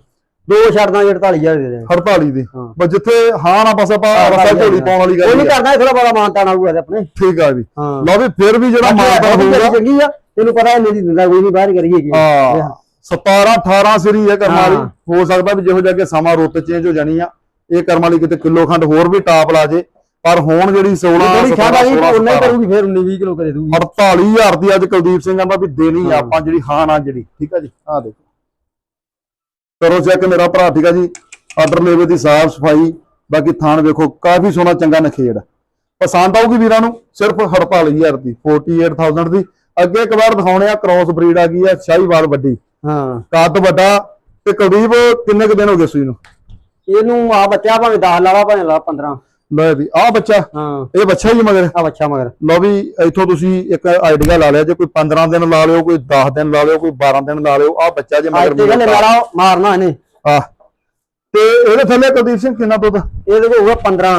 Speaker 2: ਦੋ ਛੱਡਦਾ 48000 ਦੇ ਦੇ।
Speaker 1: 48 ਦੀ।
Speaker 2: ਹਾਂ।
Speaker 1: ਬਸ ਜਿੱਥੇ ਹਾਂ ਨਾ ਬਸ ਆਪਾਂ ਰਸਾ ਝੋਲੀ ਪਾਉਣ ਵਾਲੀ
Speaker 2: ਉਹ
Speaker 1: ਗੱਲ
Speaker 2: ਨਹੀਂ
Speaker 1: ਹੀ। ਆ।
Speaker 2: ਕਰਦਾ ਥੋੜਾ ਬੜਾ ਮਾਨਤਾਨ ਆਊਗਾ ਤੇ ਆਪਣੇ।
Speaker 1: ਠੀਕ ਆ ਵੀ
Speaker 2: ਹਾਂ।
Speaker 1: ਲਓ ਵੀ ਫਿਰ ਵੀ ਜਿਹੜਾ ਮਾਲਦਾਰ ਹੋਊਗਾ।
Speaker 2: ਚੰਗੀ ਆ। ਤੈਨੂੰ ਪਤਾ ਹੈ ਮੇਰੀ ਦਿੰਦਾ ਕੋਈ ਨਹੀਂ ਬਾਹਰ ਕਰੀਏ ਕੀ
Speaker 1: ਹਾਂ। 17 18 ਸਰੀ ਹੈ ਕਰਮ ਵਾਲੀ
Speaker 2: ਹਾਂ।
Speaker 1: ਸਕਦਾ ਵੀ ਜਿਹੋ ਜਿਹਾ ਕਿ ਸਮਾਂ ਰੁੱਤ ਚੇਂਜ ਹੋ ਜਾਣੀ ਆ। ਇਹ ਕਰਮ ਵਾਲੀ ਕਿਤੇ ਕਿਲੋ ਖੰਡ ਹੋਰ ਵੀ ਟਾਪ ਲਾ ਜੇ। ਪਰ ਹੁਣ ਜਿਹੜੀ 16
Speaker 2: ਜਿਹੜੀ
Speaker 1: 17
Speaker 2: ਛਾੜਾ ਹੀ
Speaker 1: 16
Speaker 2: ਉਹਨਾਂ ਹੀ ਕਰੂਗੀ ਫਿਰ 19 20 ਕਿਲੋ ਕਰੇ ਦੂਗੀ।
Speaker 1: 48000 ਦੀ ਅੱਜ ਕੁਲਦੀਪ ਸਿੰਘ ਆਂਦਾ ਵੀ ਦੇਣੀ। ਆਪਾਂ ਜਿਹੜੀ ਹਾਂ ਨਾ ਜਿਹੜੀ। ਠੀਕ ਆ ਜੀ? ਆ ਦੇਖੋ। ਕਰੋ ਚੈੱਕ ਮੇਰਾ ਭਰਾ ਠੀਕ ਆ ਜੀ? ਆਰਡਰ ਲੈਵੇ ਦੀ ਸਾਫ਼ ਸਫ਼ਾਈ। ਬਾਕੀ ਥਾਣ ਵੇਖੋ ਕਾਫੀ ਸੋਹਣਾ ਚੰਗਾ ਨਖੇੜ। ਪਸੰਦ ਆਊਗੀ ਵੀਰਾਂ ਨੂੰ ਸਿਰਫ 48000 ਦੀ 48000 ਦੀ। ਅੱਗੇ ਇੱਕ ਵਾਰ ਦਿਖਾਉਣੇ ਆ ਕ੍ਰਾਸ ਬਰੀਡ ਆ ਗਈ ਆ ਸ਼ਾਹੀਵਾਲ ਵੱਡੀ।
Speaker 2: ਹਾਂ।
Speaker 1: ਕੱਦ ਵੱਡਾ ਤੇ ਕੁਲਦੀਪ ਕਿੰਨੇ ਕੁ ਦਿਨ ਹੋ ਗਏ ਸੂਈ ਨੂੰ?
Speaker 2: ਇਹਨੂੰ ਆ ਬੱਚਾ ਭਾਵੇਂ 10 ਲਾਵਾ ਭਾਵੇਂ ਲਾ 15
Speaker 1: ਲੈ ਵੀ ਆ ਬੱਚਾ?
Speaker 2: ਹਾਂ।
Speaker 1: ਇਹ ਬੱਚਾ ਹੀ ਮਗਰ?
Speaker 2: ਆ ਬੱਚਾ ਮਗਰ।
Speaker 1: ਲਓ ਵੀ ਇੱਥੋਂ ਤੁਸੀਂ ਇੱਕ ਆਈਡੀਆ ਲਾ ਲਿਆ ਜੇ ਕੋਈ 15 ਦਿਨ ਲਾ ਲਿਓ ਕੋਈ 10 ਦਿਨ ਲਾ ਲਿਓ ਕੋਈ 12 ਦਿਨ ਲਾ ਲਿਓ ਆ ਬੱਚਾ ਜੇ ਮਗਰ
Speaker 2: ਤੇ ਗੱਲ ਲੜਾ ਮਾਰਨਾ ਇਹਨੇ।
Speaker 1: ਆ ਤੇ ਇਹਦੇ ਥੱਲੇ ਕੁਲਦੀਪ ਸਿੰਘ ਕਿੰਨਾ ਦੁੱਧ?
Speaker 2: ਇਹਦੇ ਕੋਲ ਹੋਊਗਾ 15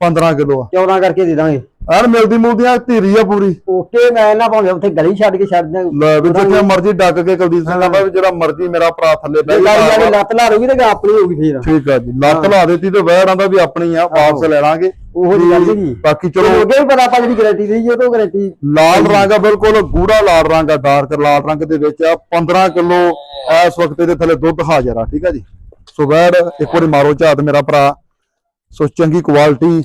Speaker 1: 15 ਕਿਲੋ ਆ।
Speaker 2: 14 ਕਰਕੇ ਦੇ ਦਾਂਗੇ।
Speaker 1: ਐਨ ਮਿਲਦੀ ਮੁਲਦੀਆਂ ਧੀਰੀ ਆ ਪੂਰੀ।
Speaker 2: ਓਕੇ ਮੈਂ ਨਾ ਭਾਵੇਂ ਉੱਥੇ ਗਲੀ ਛੱਡ ਕੇ ਛੱਡ ਦਿਆਂ।
Speaker 1: ਲੈ ਵੀ ਜਿੱਥੇ ਮਰਜ਼ੀ ਡੱਕ ਕੇ ਕੁਲਦੀਪ ਸਿੰਘ ਕਹਿੰਦਾ ਵੀ ਜਿਹੜਾ ਮਰਜ਼ੀ ਮੇਰਾ ਭਰਾ ਥੱਲੇ ਬਹਿ ਜਾ
Speaker 2: ਲੱਤ ਲਾ ਲੂਗੀ ਤੇ ਆਪਣੀ ਹੋਊਗੀ ਫੇਰ।
Speaker 1: ਠੀਕ ਆ ਜੀ ਲੱਤ ਲਾ ਦਿੱਤੀ ਤੇ ਵਹਿੜਾਂ ਦਾ ਵੀ ਆਪਣੀ ਆ ਵਾਪਸ ਲੈ ਲਾਂਗੇ।
Speaker 2: ਉਹੋ ਜਿਹੀ ਗੱਲ ਸੀਗੀ।
Speaker 1: ਬਾਕੀ
Speaker 2: ਚਲੋ ਅੱਗੇ ਵੀ ਪਤਾ ਆਪਾਂ ਜਿਹੜੀ ਗਾਰੰਟੀ ਦੇਈਏ ਉਹ ਤੋਂ ਗਾਰੰਟੀ
Speaker 1: ਲਾਲ ਰੰਗ ਆ ਬਿਲਕੁਲ ਗੂੜਾ ਲਾਲ ਰੰਗ ਆ ਡਾਰਕ ਲਾਲ ਰੰਗ ਦੇ ਵਿੱਚ ਆ। 15 ਕਿਲੋ ਇਸ ਵਕਤ ਇਹਦੇ ਥੱਲੇ ਦੁੱਧ ਹਾਜ਼ਰ ਆ ਠੀਕ ਆ ਜੀ। ਸੋ ਵੈੜ ਇੱਕ ਵਾਰੀ ਮਾਰੋ ਝਾਤ ਮੇਰਾ ਭਰਾ। ਸੋ ਚੰਗੀ ਕੁਆਲਿਟੀ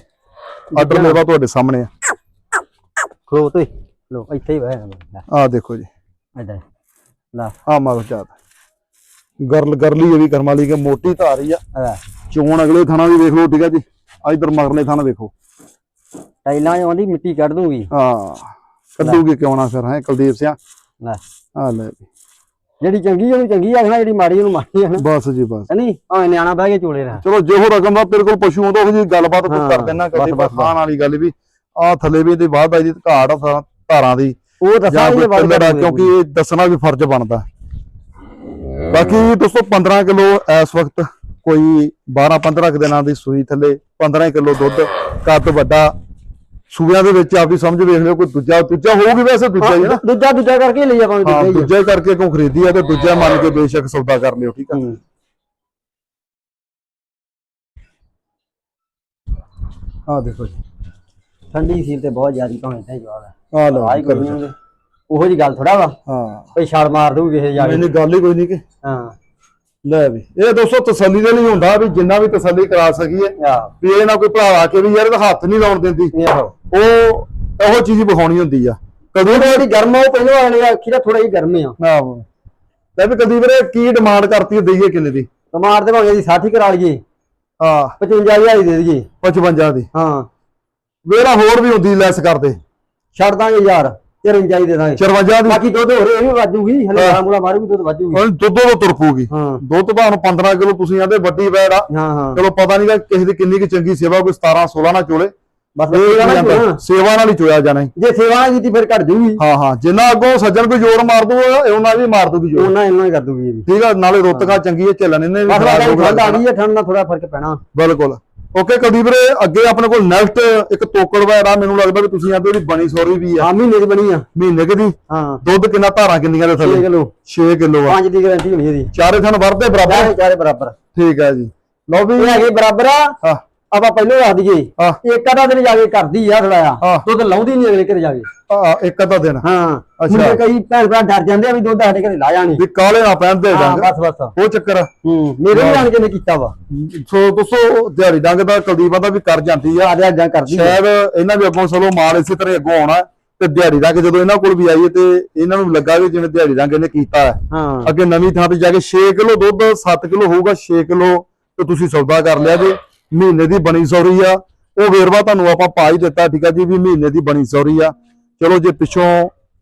Speaker 1: ਆਰਡਰ ਲੈਵਾ ਤੁਹਾਡੇ ਸਾਹਮਣੇ ਆ।
Speaker 2: ਖਲੋ ਤੇ ਲੋ ਇੱਥੇ ਹੀ ਬਹਿ
Speaker 1: ਆ ਦੇਖੋ ਜੀ।
Speaker 2: ਇੱਧਰ ਲਾ।
Speaker 1: ਆ ਮਾਰੋ ਝਾਤ ਗਰਲ ਗਰਲੀ ਇਹ ਵੀ ਕਰਮ ਵਾਲੀ ਕਿ ਮੋਟੀ ਧਾਰ ਹੀ ਆ। ਚੋਣ ਅਗਲੇ ਥਾਣਾ ਵੀ ਵੇਖ ਲਓ ਠੀਕ ਆ ਜੀ। ਆ ਇਧਰ ਮਗਰਲੇ ਥਾਣਾ ਵੇਖੋ
Speaker 2: ਟਾਈਲਾਂ ਆਉਂਦੀ ਮਿੱਟੀ ਕੱਢ ਦੂੰਗੀ।
Speaker 1: ਹਾਂ। ਕੱਢੂਗੀ ਕਿਉਂ ਨਾ ਫਿਰ ਹੈ ਕੁਲਦੀਪ ਸਿਆ?
Speaker 2: ਲੈ।
Speaker 1: ਆ ਲੈ।
Speaker 2: ਜਿਹੜੀ ਚੰਗੀ ਉਹਨੂੰ ਚੰਗੀ ਆਖਣਾ ਜਿਹੜੀ ਮਾੜੀ ਉਹਨੂੰ ਮਾੜੀ ਆਖਣਾ।
Speaker 1: ਬਸ ਜੀ ਬਸ।
Speaker 2: ਨਹੀਂ ਆ ਨਿਆਣਾ ਬਹਿ ਕੇ ਚੋਲੇ ਰਹਾ।
Speaker 1: ਚਲੋ ਜਿਹੋ ਰਕਮ ਦਾ ਤੇਰੇ ਕੋਲ ਪਸ਼ੂ ਆਉਂਦਾ ਉਹ ਜੀ ਗੱਲਬਾਤ ਤੂੰ ਕਰ ਦੇਣਾ ਕਦੇ ਖਾਣ ਵਾਲੀ ਗੱਲ ਵੀ। ਆ ਥੱਲੇ ਵੀ ਇਹਦੀ ਬਾਅਦ ਆਈ ਦੀ ਘਾਟ ਧਾਰਾਂ ਦੀ।
Speaker 2: ਉਹ ਦੱਸਾਂ ਇਹ
Speaker 1: ਕਿਉਂਕਿ ਇਹ ਦੱਸਣਾ ਵੀ ਫਰਜ਼ ਬਣਦਾ। ਬਾਕੀ ਦੋਸਤੋ 15 ਕਿਲੋ ਇਸ ਵਕਤ ਕੋਈ 12 15 ਕੁ ਦਿਨਾਂ ਦੀ ਸੂਈ ਥੱਲੇ 15 ਕਿਲੋ ਦੁੱਧ ਕੱਦ ਵੱਡਾ ਸੂਬਿਆਂ ਦੇ ਵਿੱਚ ਆਪਦੀ ਸਮਝ ਵੇਖ ਲਿਓ ਕੋਈ ਦੂਜਾ ਦੂਜਾ ਹੋਊਗੀ ਵੈਸੇ ਦੂਜਾ ਹੀ ਹੈ ਨਾ।
Speaker 2: ਦੂਜਾ ਦੂਜਾ ਕਰਕੇ ਲਈ ਆਪਾਂ ਦੂਜਾ ਹੀ।
Speaker 1: ਦੂਜਾ ਹੀ ਕਰਕੇ ਕਿਉਂ ਖਰੀਦੀ ਆ ਤੇ ਦੂਜਾ ਮੰਨ ਕੇ ਬੇਸ਼ੱਕ ਸੌਦਾ ਕਰ ਲਿਓ ਠੀਕ ਆ।
Speaker 2: ਹੂੰ।
Speaker 1: ਆ ਦੇਖੋ ਜੀ।
Speaker 2: ਠੰਡੀ ਸੀਲ ਤੇ ਬਹੁਤ ਜ਼ਿਆਦੀ ਭਾਵੇਂ ਤਾਂ ਜਵਾਬ ਹੈ।
Speaker 1: ਆ ਲਓ
Speaker 2: ਹੀ ਕੋਈ ਨਹੀਂ ਉਹੋ ਜੀ ਗੱਲ ਥੋੜਾ ਵਾ।
Speaker 1: ਹਾਂ।
Speaker 2: ਕੋਈ ਛਾਲ ਮਾਰ ਦੂ ਕਿਸੇ ਜਾ ਕੇ।
Speaker 1: ਮੈਨੂੰ ਗੱਲ ਹੀ ਕੋਈ ਨਹੀਂ ਕਿ।
Speaker 2: ਹਾਂ।
Speaker 1: ਲੈ ਵੀ ਇਹ ਦੋਸਤੋ ਤਸੱਲੀ ਦੇ ਲਈ ਹੁੰਦਾ ਵੀ ਜਿੰਨਾ ਵੀ ਤਸੱਲੀ ਕਰਾ ਸਕੀਏ।
Speaker 2: ਆਹ
Speaker 1: ਵੀ ਇਹ ਨਾ ਕੋਈ ਭਰਾ ਆ ਕੇ ਵੀ ਯਾਰ ਇਹਦਾ ਹੱਥ ਨਹੀਂ ਲਾਉਣ ਦਿੰਦੀ।
Speaker 2: ਇਹੋ
Speaker 1: ਉਹ ਇਹੋ ਚੀਜ਼ ਵਿਖਾਉਣੀ ਹੁੰਦੀ ਆ। ਕਦੀ
Speaker 2: ਜਿਹੜੀ ਗਰਮ ਆ ਉਹ ਪਹਿਲਾਂ ਵਾਲੀ ਅੱਖੀ ਦਾ ਥੋੜਾ ਹੀ ਗਰਮ ਆ।
Speaker 1: ਨਾ ਲੈ ਵੀ ਕਦੀ ਵੀਰੇ ਕੀ ਡਿਮਾਂਡ ਕਰਤੀ ਹੈ ਦਈਏ ਕਿੰਨੇ ਦੀ?
Speaker 2: ਮਾਰ ਦੇ ਭਾਵੇਂ ਦੀ 60 ਕਰਾ ਲਈਏ।
Speaker 1: ਹਾਂ।
Speaker 2: 55000 ਦੀ ਦੇ ਦਈਏ।
Speaker 1: 55 ਦੀ।
Speaker 2: ਹਾਂ।
Speaker 1: ਵੇਰਾ ਹੋਰ ਵੀ ਹੁੰਦੀ ਲੈਸ ਕਰਦੇ।
Speaker 2: ਛੱਡ ਦਾਂਗੇ ਯਾਰ 53 ਦੇ ਦਾਂਗੇ।
Speaker 1: 54 ਦੀ।
Speaker 2: ਬਾਕੀ ਦੁੱਧ ਹੋਰ ਇਹ ਵੀ ਵਾਜੂਗੀ ਹਲੇ ਮਾੜਾ ਮੂਲਾ ਮਾਰੂਗੀ ਦੁੱਧ ਵਾਜੂਗੀ
Speaker 1: ਹੁਣ ਦੁੱਧ ਤੋਂ ਤੁਰ ਪੂਗੀ
Speaker 2: ਹਾਂ।
Speaker 1: ਦੁੱਧ ਤਾਂ ਹੁਣ 15 ਕਿਲੋ ਤੁਸੀਂ ਆਂਦੇ ਵੱਡੀ ਵੈੜ ਆ।
Speaker 2: ਹਾਂ ਹਾਂ।
Speaker 1: ਚਲੋ ਪਤਾ ਨਹੀਂਗਾ ਕਿਸੇ ਦੀ ਕਿੰਨੀ ਕਿ ਚੰਗੀ ਸੇਵਾ ਕੋਈ 17 16 ਨਾ ਚੋਲੇ।
Speaker 2: ਨਾ
Speaker 1: ਸੇਵਾ ਨਾਲ ਹੀ ਚੋਇਆ ਜਾਣਾ।
Speaker 2: ਜੇ ਸੇਵਾ ਕੀਤੀ ਫਿਰ ਘਟ ਜੂਗੀ।
Speaker 1: ਹਾਂ ਹਾਂ। ਜਿੰਨਾ ਅੱਗੋਂ ਸੱਜਣ ਕੋਈ ਜੋਰ ਮਾਰ ਦੂ ਉਹਨਾਂ ਵੀ ਮਾਰ ਦੂਗੀ ਜੋਰ।
Speaker 2: ਉਹਨਾਂ ਇੰਨਾ ਹੀ ਕਰ ਦੂਗੀ
Speaker 1: ਠੀਕ ਆ ਨਾਲੇ ਰੁੱਤ ਖਾ ਚੰਗੀ ਹੈ ਚੱਲਣ ਇਹਨੇ ਵੀ
Speaker 2: ਠੰਡ ਆ ਹੈ ਠੰਡ ਨਾਲ ਥੋੜਾ ਫ਼ਰਕ ਪੈਣਾ।
Speaker 1: ਬਿਲਕੁਲ। ਓਕੇ ਕੁਲਦੀਪ ਵੀਰੇ ਅੱਗੇ ਆਪਣੇ ਕੋਲ ਨੈਕਸਟ ਇੱਕ ਤੋਕੜ ਵੈਰਾ ਮੈਨੂੰ ਲੱਗਦਾ ਵੀ ਤੁਸੀਂ ਆਂਦੇ ਉਹਦੀ ਬਣੀ ਸੋਰੀ ਵੀ ਆ।
Speaker 2: ਹਾਂ ਮਹੀਨੇ ਦੀ ਬਣੀ ਆ।
Speaker 1: ਮਹੀਨੇ ਕੁ ਦੀ?
Speaker 2: ਹਾਂ।
Speaker 1: ਦੁੱਧ ਕਿੰਨਾ ਧਾਰਾਂ ਕਿੰਨੀਆਂ ਦੇ
Speaker 2: 6
Speaker 1: ਥੱਲੇ
Speaker 2: ਕਿਲੋ।
Speaker 1: 6 ਕਿਲੋ ਆ।
Speaker 2: 5 ਦੀ ਗਾਰੰਟੀ ਹੋਣੀ ਇਹਦੀ।
Speaker 1: ਚਾਰੇ ਥਣ ਵਰਦੇ ਬਰਾਬਰ?
Speaker 2: ਚਾਰੇ ਬਰਾਬਰ।
Speaker 1: ਠੀਕ ਹੈ ਜੀ। ਲਓ ਵੀ।
Speaker 2: ਇਹ ਹੈਗੇ ਬਰਾਬਰ ਆ।
Speaker 1: ਹਾਂ।
Speaker 2: ਆਪਾਂ ਪਹਿਲਾਂ ਦੱਸ ਦਈਏ ਇੱਕ ਅੱਧਾ ਦਿਨ ਜਾ ਕੇ ਕਰਦੀ ਆ ਥੋੜਾ ਆ। ਦੁੱਧ ਲਾਉਂਦੀ ਨਹੀਂ ਅਗਲੇ ਘਰੇ ਜਾ ਕੇ।
Speaker 1: ਆ ਇੱਕ ਅੱਧਾ ਦਿਨ।
Speaker 2: ਹਾਂ।
Speaker 1: ਅੱਛਾ।
Speaker 2: ਕਈ ਭੈਣ ਭਰਾ ਡਰ ਜਾਂਦੇ ਆ ਵੀ ਦੁੱਧ ਸਾਡੇ ਘਰੇ ਲਾ ਜਾਣੀ।
Speaker 1: ਵੀ ਕਾਲੇ ਨਾ ਪੈਣ ਦੇ ਡੰਗ।
Speaker 2: ਬਸ ਬਸ।
Speaker 1: ਉਹ ਚੱਕਰ।
Speaker 2: ਹੂੰ ਮੇਰੇ ਵੀ ਆਣ ਕੇ ਨੇ ਕੀਤਾ ਵਾ।
Speaker 1: ਸੋ ਦੋਸਤੋ ਦਿਹਾੜੀ ਡੰਗ ਦਾ ਕੁਲਦੀਪ ਦਾ ਵੀ ਕਰ ਜਾਂਦੀ ਆ।
Speaker 2: ਆ ਜਾ ਕਰਦੀ।
Speaker 1: ਸ਼ਾਇਦ ਇਹਨਾਂ ਵੀ ਅੱਗੋਂ ਚਲੋ ਮਾਲ ਇਸੇ ਤਰ੍ਹਾਂ ਅੱਗੋਂ ਆਉਣਾ। ਤੇ ਦਿਹਾੜੀ ਡੰਗ ਜਦੋਂ ਇਹਨਾਂ ਕੋਲ ਵੀ ਆਈਏ ਤੇ ਇਹਨਾਂ ਨੂੰ ਲੱਗਾ ਵੀ ਜਿਵੇਂ ਦਿਹਾੜੀ ਡੰਗ ਇਹਨੇ ਕੀਤਾ ਹਾਂ। ਅੱਗੇ ਨਵੀਂ ਥਾਂ ਤੇ ਜਾ ਕੇ 6 ਕਿਲੋ ਦੁੱਧ 7 ਕਿਲੋ ਹੋਊਗਾ 6 ਕਿਲੋ ਤੇ ਤੁਸੀਂ ਸੌਦਾ ਕਰ ਲਿਆ ਜੇ। ਮਹੀਨੇ ਦੀ ਬਣੀ ਸੌਰੀ ਆ। ਉਹ ਵੇਰਵਾ ਤੁਹਾਨੂੰ ਆਪਾਂ ਪਾ ਹੀ ਦਿੱਤਾ ਠੀਕ ਆ ਜੀ ਵੀ ਮਹੀਨੇ ਦੀ ਬਣੀ ਸੌਰੀ ਆ। ਚਲੋ ਜੇ ਪਿੱਛੋਂ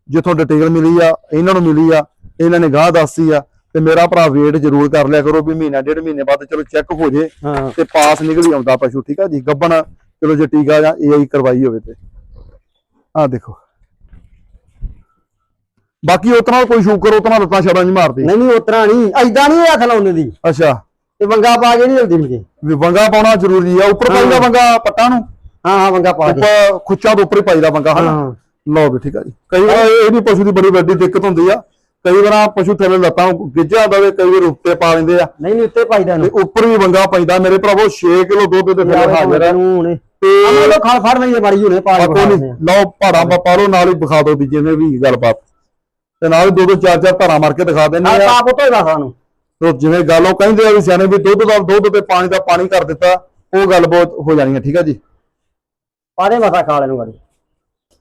Speaker 1: ਜਿੱਥੋਂ ਡਿਟੇਲ ਮਿਲੀ ਆ ਇਹਨਾਂ ਨੂੰ ਮਿਲੀ ਆ ਇਹਨਾਂ ਨੇ ਗਾਹ ਦੱਸੀ ਆ ਤੇ ਮੇਰਾ ਭਰਾ ਵੇਟ ਜ਼ਰੂਰ ਕਰ ਲਿਆ ਕਰੋ ਵੀ ਮਹੀਨਾ ਡੇਢ ਮਹੀਨੇ ਬਾਅਦ ਚਲੋ ਚੈੱਕ ਹੋ ਜੇ ਤੇ ਪਾਸ ਨਿਕਲ ਆਉਂਦਾ ਪਸ਼ੂ ਠੀਕ ਆ ਜੀ। ਗੱਬਣ ਚਲੋ ਜੇ ਟੀਕਾ ਜਾਂ ਏਆਈ ਕਰਵਾਈ ਹੋਵੇ ਤੇ। ਆਹ ਦੇਖੋ। ਬਾਕੀ ਉਤਨਾ ਕੋਈ ਸ਼ੂਕਰ ਉਤਨਾ ਲੱਤਾਂ ਛੜਾਂ ਨਹੀਂ ਮਾਰਦੀ।
Speaker 2: ਨਹੀਂ ਨਹੀਂ ਉਤਰਾ ਨਹੀਂ ਐਦਾਂ ਨਹੀਂ ਹੱਥ ਲਾਉਣੇ ਦੀ।
Speaker 1: ਅੱਛਾ।
Speaker 2: ਤੇ ਵੰਗਾ ਪਾ ਕੇ ਨਹੀਂ ਹੁੰਦੀ ਮੁਝੇ।
Speaker 1: ਵੀ ਵੰਗਾ ਪਾਉਣਾ ਜ਼ਰੂਰੀ ਆ ਉੱਪਰ ਪਾਈਦਾ ਵੰਗਾ ਪੱਟਾਂ ਨੂੰ?
Speaker 2: ਹਾਂ ਹਾਂ ਵੰਗਾ ਪਾ ਕੇ।
Speaker 1: ਉੱਪਰ ਖੁੱਚਾਂ ਦੇ ਉੱਪਰ ਹੀ ਪਾਈਦਾ ਵੰਗਾ
Speaker 2: ਹਾਂ।
Speaker 1: ਲਓ ਵੀ ਠੀਕ ਆ ਜੀ। ਕਈ ਵਾਰ ਇਹ ਵੀ ਪਸ਼ੂ ਦੀ ਬੜੀ ਵੱਡੀ ਦਿੱਕਤ ਹੁੰਦੀ ਆ। ਕਈ ਵਾਰ ਪਸ਼ੂ ਥੱਲੇ ਲੱਤਾਂ ਗਿੱਜਿਆ ਹੁੰਦਾ ਵੇ ਕਈ ਵਾਰ ਉੱਤੇ ਪਾ ਲੈਂਦੇ ਆ।
Speaker 2: ਨਹੀਂ ਨਹੀਂ ਉੱਤੇ ਪਾਈਦਾ
Speaker 1: ਤੇ
Speaker 2: ਨੂੰ
Speaker 1: ਉੱਪਰ ਵੀ ਵੰਗਾ ਪੈਂਦਾ ਮੇਰੇ ਭਰਾਵੋ 6 ਕਿਲੋ ਦੁੱਧ ਦੇ ਥੱਲੇ ਹਾਜ਼ਰ
Speaker 2: ਹੁਣੇ
Speaker 1: ਤੇ
Speaker 2: ਅਮਰ ਤੋਂ ਖਾਲ ਫੜ ਨਹੀਂ ਮਾਰੀ ਹੁਣੇ ਪਾ।
Speaker 1: ਲਓ ਭਾੜਾ ਪਾ ਲਓ ਨਾਲ ਹੀ ਵਿਖਾ ਦਿਓ ਵੀ ਜਿਵੇਂ ਵੀ ਗੱਲਬਾਤ। ਤੇ ਨਾਲ ਹੀ ਦੋ ਦੋ ਚਾਰ ਚਾਰ ਧਾਰਾਂ ਮਾਰ ਕੇ ਦਿਖਾ ਦਿੰਦੇ
Speaker 2: ਹਾਂ
Speaker 1: ਆ
Speaker 2: ਆਪ ਉੱਤੋਂ ਹੀ ਸਾਨੂੰ।
Speaker 1: ਤੇ ਜਿਵੇਂ ਗੱਲ ਉਹ ਕਹਿੰਦੇ ਆ ਵੀ ਸਿਆਣੇ ਵੀ ਦੁੱਧ ਦਾ ਦੁੱਧ ਤੇ ਪਾਣੀ ਦਾ ਪਾਣੀ ਕਰ ਦਿੱਤਾ ਉਹ ਗੱਲ ਬਹੁਤ ਹੋ ਜਾਣੀ ਹੈ ਠੀਕ ਆ ਜੀ?
Speaker 2: ਪਾ ਦੇ ਮਸਾ ਖਾ ਲੈਨੂੰ ਗਾੜੀ।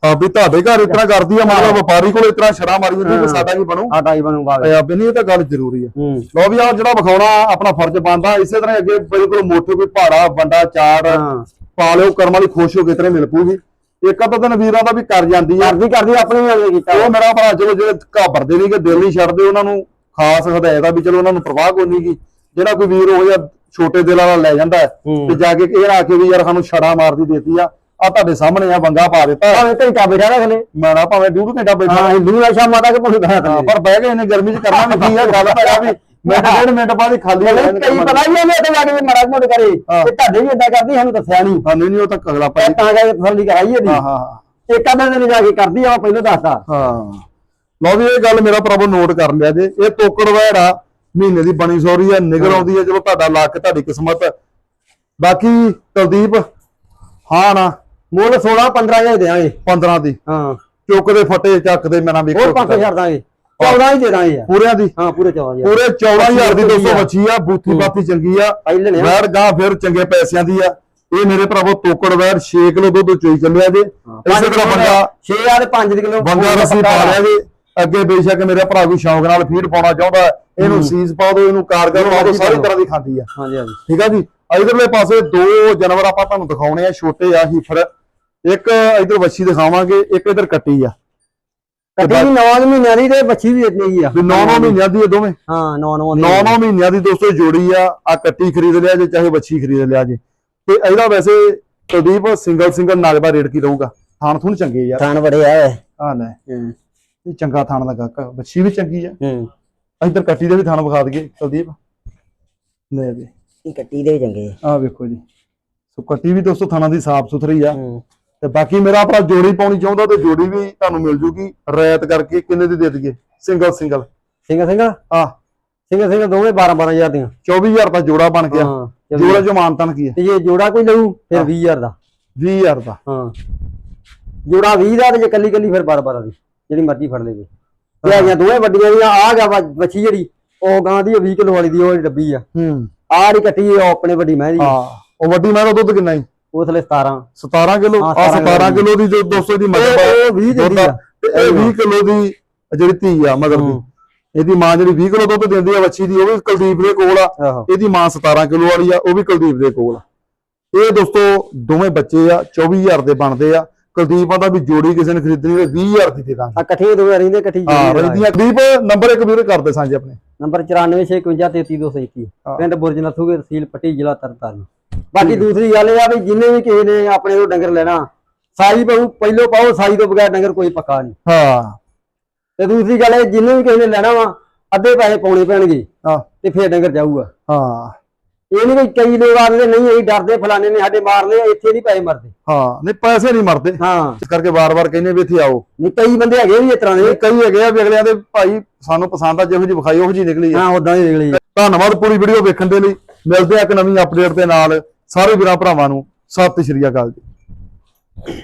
Speaker 1: ਆ ਵੀ ਤੁਹਾਡੇ ਘਰ ਇਤਨਾ ਕਰਦੀ ਆ ਮਤਲਬ ਵਪਾਰੀ ਕੋਲ ਇਤਨਾ ਛੜਾ ਮਾਰੀ ਜਾਂਦੀ ਵੀ ਸਾਡਾ ਕੀ ਬਣੂ?
Speaker 2: ਆਟਾ ਹੀ ਬਣੂ ਬਾਵੇ।
Speaker 1: ਆ ਵੀ ਨਹੀਂ ਇਹ ਤਾਂ ਗੱਲ ਜ਼ਰੂਰੀ ਆ।
Speaker 2: ਹੂੰ।
Speaker 1: ਲਓ ਵੀ ਆ ਜਿਹੜਾ ਵਿਖਾਉਣਾ ਆਪਣਾ ਫਰਜ਼ ਬਣਦਾ ਇਸੇ ਤਰ੍ਹਾਂ ਅੱਗੇ ਬਿਲਕੁਲ ਮੋਟੇ ਕੋਈ ਭਾੜਾ ਬੰਦਾ ਚਾੜ
Speaker 2: ਹਾਂ।
Speaker 1: ਪਾ ਲਿਓ ਕਰਮ ਵਾਲੀ ਖੁਸ਼ ਹੋ ਕੇ ਤੇਰੇ ਮਿਲ ਪੂਗੀ। ਇੱਕ ਅੱਧਾ ਦਿਨ ਵੀਰਾਂ ਦਾ ਵੀ ਕਰ ਜਾਂਦੀ ਆ।
Speaker 2: ਕਰਦੀ ਕਰਦੀ ਆਪਣੇ ਵੀ ਕੀਤਾ।
Speaker 1: ਉਹ ਮੇਰਾ ਭਰਾ ਚਲੋ ਜਿਹੜੇ ਘਾਬਰਦੇ ਨਹੀਂ ਕਿ ਦਿਲ ਨਹੀਂ ਛੱਡਦੇ ਉਹਨਾਂ ਨੂੰ। ਖਾਸ ਹਦਾਇਤ ਆ ਵੀ ਚਲੋ ਉਹਨਾਂ ਨੂੰ ਪ੍ਰਵਾਹ ਕੋਈ ਨਹੀਂ ਗੀ। ਜਿਹੜਾ ਕੋਈ ਵੀਰ ਉਹ ਜਿਹਾ ਛੋਟੇ ਦਿਲ ਵਾਲਾ ਲੈ ਜਾਂਦਾ। ਤੇ ਜਾ ਕੇ ਇਹ ਨਾ ਕੇ ਵੀ ਯਾਰ ਸਾਨੂੰ ਛੜਾ ਮਾਰਦੀ ਦੇਤੀ ਆ। ਆ ਤੁਹਾਡੇ ਸਾਹਮਣੇ ਆ ਬੰਗਾ ਪਾ ਦਿੱਤਾ।
Speaker 2: ਭਾਵੇਂ ਘੰਟਾ ਬੈਠਾ ਰੱਖ ਲੈ
Speaker 1: ਮੈਂ ਨਾ ਭਾਵੇਂ ਡੂਢ ਘੰਟਾ ਬੈਠਾ
Speaker 2: ਹਾਂ ਹਿੰਦੂ ਦਾ ਸ਼ਾਮਾਂ ਤੱਕ ਪੁੱਛਦਾ
Speaker 1: ਹਾਂ, ਪਰ ਬਹਿ ਕੇ ਇਹਨੇ ਗਰਮੀ ਚ ਕਰਨਾ ਕੀ ਆ ਗੱਲ ਆ ਵੀ ਮਿੰਟ ਡੇਢ ਮਿੰਟ ਬਾਅਦ ਹੀ ਖਾਲੀ ਹੋ ਜਾਣੇ।
Speaker 2: ਕਈ ਪਤਾ ਹੀ ਨਹੀਂ ਇੱਥੇ ਜਾ ਕੇ ਵੀ ਮੜਾ ਮੋੜ ਕਰੇ। ਤੇ ਤੁਹਾਡੇ ਵੀ ਏਦਾਂ ਕਰਦੀ ਸਾਨੂੰ ਦੱਸਿਆ ਨਹੀਂ।
Speaker 1: ਹਾਂ ਨਹੀਂ ਨਹੀਂ ਉਹ ਤਾਂ ਅਗਲਾ ਭਾਈ।
Speaker 2: ਤਾਂ ਕਰਕੇ ਫਸਲੀ ਕਰਾਈ ਇਹਦੀ
Speaker 1: ਹਾਂ ਹਾਂ।
Speaker 2: ਇੱਕ ਅੱਧਾ ਦਿਨ ਜਾ ਕੇ ਕਰਦੀ ਆ ਮੈਂ ਪਹਿਲਾਂ ਦੱਸਦਾ।
Speaker 1: ਹਾਂ। ਲਓ ਵੀ ਇਹ ਗੱਲ ਮੇਰਾ ਪ੍ਰਭੂ ਨੋਟ ਕਰ ਲਿਆ ਜੇ। ਇਹ ਤੋਕੜ ਵੈੜ ਆ ਮਹੀਨੇ ਦੀ ਬਣੀ ਸੌਰੀ ਆ ਨਿਗਲ ਆਉਂਦੀ ਆ ਚਲੋ ਤੁਹਾਡਾ ਲੱਕ ਤੁਹਾਡੀ ਕਿਸਮਤ। ਬਾਕੀ ਕੁਲਦੀਪ ਹਾਂ ਨਾ।
Speaker 2: ਮੁੱਲ 16 15 ਹਜ਼ਾਰ ਦੇਾਂਗੇ
Speaker 1: 15 ਦੀ।
Speaker 2: ਹਾਂ।
Speaker 1: ਚੁੱਕ ਦੇ ਫੱਟੇ ਚੱਕ ਦੇ ਮੈਂ ਨਾ ਵੇਖੋ
Speaker 2: ਹੋਰ 500 ਛੱਡ ਦਾਂਗੇ। 14 ਹੀ ਦੇ ਦਾਂਗੇ ਯਾਰ।
Speaker 1: ਪੂਰਿਆਂ ਦੀ।
Speaker 2: ਹਾਂ ਪੂਰੇ 14000
Speaker 1: ਪੂਰੇ 14000 ਦੀ 200 ਬੱਚੀ ਆ ਬੂਥੀ ਬਾਤੀ ਚੰਗੀ ਆ। ਵੈੜ ਗਾਂ ਫਿਰ ਚੰਗੇ ਪੈਸਿਆਂ ਦੀ ਆ। ਇਹ ਮੇਰੇ ਭਰਾਵੋ ਤੋਕੜ ਵੈੜ 6 ਕਿਲੋ ਦੁੱਧ ਚੋਈ ਚੱਲਿਆ ਜੇ। ਇਸੇ ਤਰ੍ਹਾਂ ਬੰਦਾ
Speaker 2: 6000 5 ਕਿਲੋ।
Speaker 1: ਬੰਗਾ ਰੱਸੀ ਪਾ ਲਿਆ ਜੀ। ਅੱਗੇ ਬੇਸ਼ੱਕ ਮੇਰੇ ਭਰਾ ਕੋਈ ਸ਼ੌਂਕ ਨਾਲ ਫੀਡ ਪਾਉਣਾ ਚਾਹੁੰਦਾ ਇਹਨੂੰ ਸੀਜ਼ ਪਾ ਦਿਓ ਇਹਨੂੰ ਕਾਰਗਰ ਪਾ ਦਿਓ ਸਾਰੀ ਤਰ੍ਹਾਂ ਦੀ ਖਾਂਦੀ ਆ।
Speaker 2: ਹਾਂਜੀ ਹਾਂਜੀ।
Speaker 1: ਠੀਕ ਆ ਜੀ? ਇਧਰਲੇ ਪਾਸੇ ਦੋ ਜਾਨਵਰ ਆਪਾਂ ਤੁਹਾਨੂੰ ਦਿਖਾਉਣੇ ਆ ਛੋਟੇ ਆ ਹੀਫਰ ਇੱਕ ਇਧਰ ਵੱਛੀ ਦਿਖਾਵਾਂਗੇ ਇੱਕ ਇਧਰ ਕੱਟੀ ਆ।
Speaker 2: ਕੱਟੀ ਵੀ 9 ਮਹੀਨਿਆਂ ਦੀ ਤੇ ਬੱਚੀ ਵੀ ਇੰਨੀ ਹੀ ਆ।
Speaker 1: ਵੀ 9-9 ਮਹੀਨਿਆਂ ਦੀ ਦੋਵੇਂ?
Speaker 2: ਹਾਂ 9 9 ਦੀ।
Speaker 1: 9-9 ਮਹੀਨਿਆਂ ਦੀ ਦੋਸਤੋ ਜੋੜੀ ਆ ਆ ਕੱਟੀ ਖਰੀਦ ਲਿਆ ਜੇ ਚਾਹੇ ਵੱਛੀ ਖਰੀਦ ਲਿਆ ਜੇ। ਤੇ ਇਹਦਾ ਵੈਸੇ ਕੁਲਦੀਪ ਸਿੰਗਲ ਸਿੰਗਲ ਨਾਗਦਾ ਰੇਟ ਕੀ ਰਹੂਗਾ? ਥਾਣ ਥੁਣ ਚੰਗੇ ਯਾਰ।
Speaker 2: ਥਾਨ ਬੜੇ ਆ। ਹੂੰ।
Speaker 1: ਇਹ ਚੰਗਾ ਥਾਣ ਲੱਗਾ। ਵੱਛੀ ਵੀ ਚੰਗੀ ਆ।
Speaker 2: ਹੂੰ।
Speaker 1: ਇਧਰ ਕੱਟੀ ਦੇ ਵੀ ਥਾਣ ਵਿਖਾ ਦਈਏ ਕੁਲਦੀਪ। ਲੈ ਜੀ
Speaker 2: ਇਹ ਕੱਟੀ ਦੇ ਵੀ ਚੰਗੇ
Speaker 1: ਆ। ਵੇਖੋ ਜੀ। ਸੋ ਕੱਟੀ ਵੀ ਦੋਸਤੋ ਥਾਣਾ ਦੀ ਸਾਫ਼ ਸੁਥਰੀ ਆ। ਤੇ ਬਾਕੀ ਮੇਰਾ ਭਰਾ ਜੋੜੀ ਪਾਉਣੀ ਚਾਹੁੰਦਾ ਤੇ ਜੋੜੀ ਵੀ ਤੁਹਾਨੂੰ ਮਿਲ ਜੂਗੀ। ਰਾਇਤ ਕਰਕੇ ਕਿੰਨੇ ਦੀ ਦੇ ਦਈਏ? Single single.
Speaker 2: ਸਿੰਘ ਸਿੰਘ
Speaker 1: ਆ
Speaker 2: ਸਿੰਘ ਸਿੰਘ ਦੋਵੇਂ 12 12000 ਦੀਆਂ।
Speaker 1: 24000 ਦਾ ਜੋੜਾ ਬਣ ਗਿਆ।
Speaker 2: ਹਾਂ
Speaker 1: ਜੋੜਾ ਜੋ ਮਾਨਤਨ ਕੀ ਹੈ
Speaker 2: ਤੇ ਜੇ ਜੋੜਾ ਕੋਈ ਲਊ ਫਿਰ 20000 ਦਾ।
Speaker 1: 20000 ਦਾ।
Speaker 2: ਹਾਂ। ਜੋੜਾ 20 ਦਾ ਤੇ ਜੇ ਕੱਲੀ ਕੱਲੀ ਫਿਰ 12 12 ਦੀ। ਜਿਹੜੀ ਮਰਜ਼ੀ ਫੜ ਲੇਵੇ। ਤੇ ਆਈਆਂ ਦੋਵੇਂ ਵੱਡੀਆਂ ਦੀਆਂ ਆ ਗਿਆ ਬੱਚੀ ਜਿਹੜੀ ਉਹ ਗਾਂ ਦੀ 20 ਕਿਲੋ ਵਾਲੀ ਦੀ ਉਹ ਡੱਬੀ ਆ।
Speaker 1: ਹੂੰ।
Speaker 2: ਆਹ ਦੀ ਕੱਟੀ ਉਹ ਆਪਣੇ ਵੱਡੀ ਮੈਂ ਦੀ
Speaker 1: ਹਾਂ ਉਹ ਵੱਡੀ ਮੈਂ ਦਾ ਦੁੱਧ ਕਿੰਨਾ ਹੀ
Speaker 2: ਉਹ ਥਲੇ 17
Speaker 1: 17 ਕਿਲੋ? ਆ
Speaker 2: 17
Speaker 1: 17 ਕਿਲੋ ਦੀ ਜੋ 200 ਦੀ ਮੱਝ
Speaker 2: ਉਹ- ਉਹ 20
Speaker 1: ਦੁੱਧ
Speaker 2: ਦਿੰਦੀ ਆ।
Speaker 1: ਇਹ 20 ਕਿਲੋ ਦੀ ਜਿਹੜੀ ਧੀ ਆ ਮਗਰ ਦੀ। ਇਹਦੀ ਮਾਂ ਜਿਹੜੀ 20 ਕਿਲੋ ਦੁੱਧ ਦਿੰਦੀ ਆ ਵੱਛੀ ਦੀ ਉਹ ਵੀ ਕੁਲਦੀਪ ਦੇ ਕੋਲ ਆ। ਇਹਦੀ ਮਾਂ 17 ਕਿਲੋ ਵਾਲੀ ਆ ਉਹ ਵੀ ਕੁਲਦੀਪ ਦੇ ਕੋਲ ਆ। ਇਹ ਦੋਸਤੋ ਦੋਵੇਂ ਬੱਚੇ ਆ 24000 ਦੇ ਬਣਦੇ ਆ। ਕੁਲਦੀਪ ਆਂਦਾ ਵੀ ਜੋੜੀ ਕਿਸੇ ਨੇ ਖਰੀਦਣੀ ਹੋਵੇ 20000 ਦੀ ਦੇ ਦਾਂਗੇ।
Speaker 2: ਆ ਇਕੱਠੇ ਦੋਵੇਂ ਰਹਿੰਦੇ ਇਕੱਠੀ
Speaker 1: ਹਾਂ ਰਹੀਆਂ ਕੁਲਦੀਪ ਨੰਬਰ ਇੱਕ ਵੀਰੇ ਕਰਦੇ ਸਾਂਝੇ ਆਪਣੇ।
Speaker 2: ਨੰਬਰ 9465533221
Speaker 1: ਹਾਂ।
Speaker 2: ਪਿੰਡ ਬੁਰਜ ਨਥੂਗੇ ਤਹਿਸੀਲ ਪੱਟੀ ਜ਼ਿਲ੍ਹਾ ਤਰਨਤਾਰਨ। ਬਾਕੀ ਦੂਸਰੀ ਗੱਲ ਇਹ ਆ ਵੀ ਜਿੰਨੇ ਵੀ ਕਿਸੇ ਨੇ ਆਪਣੇ ਤੋਂ ਡੰਗਰ ਲੈਣਾ ਸਾਈ ਪਾਉ ਪਹਿਲੋਂ ਪਾਓ ਸਾਈ ਤੋਂ ਬਗੈਰ ਡੰਗਰ ਕੋਈ ਪੱਕਾ ਨਹੀਂ।
Speaker 1: ਹਾਂ।
Speaker 2: ਤੇ ਦੂਸਰੀ ਗੱਲ ਇਹ ਜਿੰਨੇ ਵੀ ਕਿਸੇ ਨੇ ਲੈਣਾ ਵਾ ਅੱਧੇ ਪੈਸੇ ਪਾਉਣੇ ਪੈਣਗੇ
Speaker 1: ਹਾਂ।
Speaker 2: ਤੇ ਫੇਰ ਡੰਗਰ ਜਾਊਗਾ।
Speaker 1: ਹਾਂ।
Speaker 2: ਇਹ ਨਹੀਂ ਵੀ ਕਈ ਲੋਕ ਆਖਦੇ ਨਹੀਂ ਅਸੀਂ ਡਰਦੇ ਫਲਾਣੇ ਨੇ ਸਾਡੇ ਮਾਰ ਲਏ ਇੱਥੇ ਨਹੀਂ ਪੈਸੇ ਮਰਦੇ।
Speaker 1: ਹਾਂ ਨਹੀਂ ਪੈਸੇ ਨਹੀਂ ਮਰਦੇ।
Speaker 2: ਹਾਂ।
Speaker 1: ਇਸ ਕਰਕੇ ਵਾਰ-ਵਾਰ ਕਹਿੰਦੇ ਵੀ ਇੱਥੇ ਆਓ।
Speaker 2: ਨਹੀਂ ਕਈ ਬੰਦੇ ਹੈਗੇ ਵੀ ਇਸ ਤਰ੍ਹਾਂ ਦੇ।
Speaker 1: ਕਈ ਹੈਗੇ ਆ ਵੀ ਅਗਲਿਆਂ ਦੇ ਭਾਈ ਸਾਨੂੰ ਪਸੰਦ ਆ ਜਿਹੋ ਜਿਹੀ ਵਿਖਾਈ ਉਹੋ ਜਿਹੀ ਨਿਕਲੀ
Speaker 2: ਹਾਂ ਉਦਾਂ ਹੀ ਨਿਕਲੀ
Speaker 1: ਧੰਨਵਾਦ ਪੂਰੀ ਵੀਡੀਓ ਵੇਖਣ ਦੇ ਲਈ। ਮਿਲਦੇ ਆ ਇੱਕ ਨਵੀਂ ਅਪਡੇਟ ਦੇ ਨਾਲ। ਸਾਰੇ ਵੀਰਾਂ ਭਰਾਵਾਂ ਨੂੰ ਸਤਿ ਸ਼੍ਰੀ ਅਕਾਲ ਜੀ।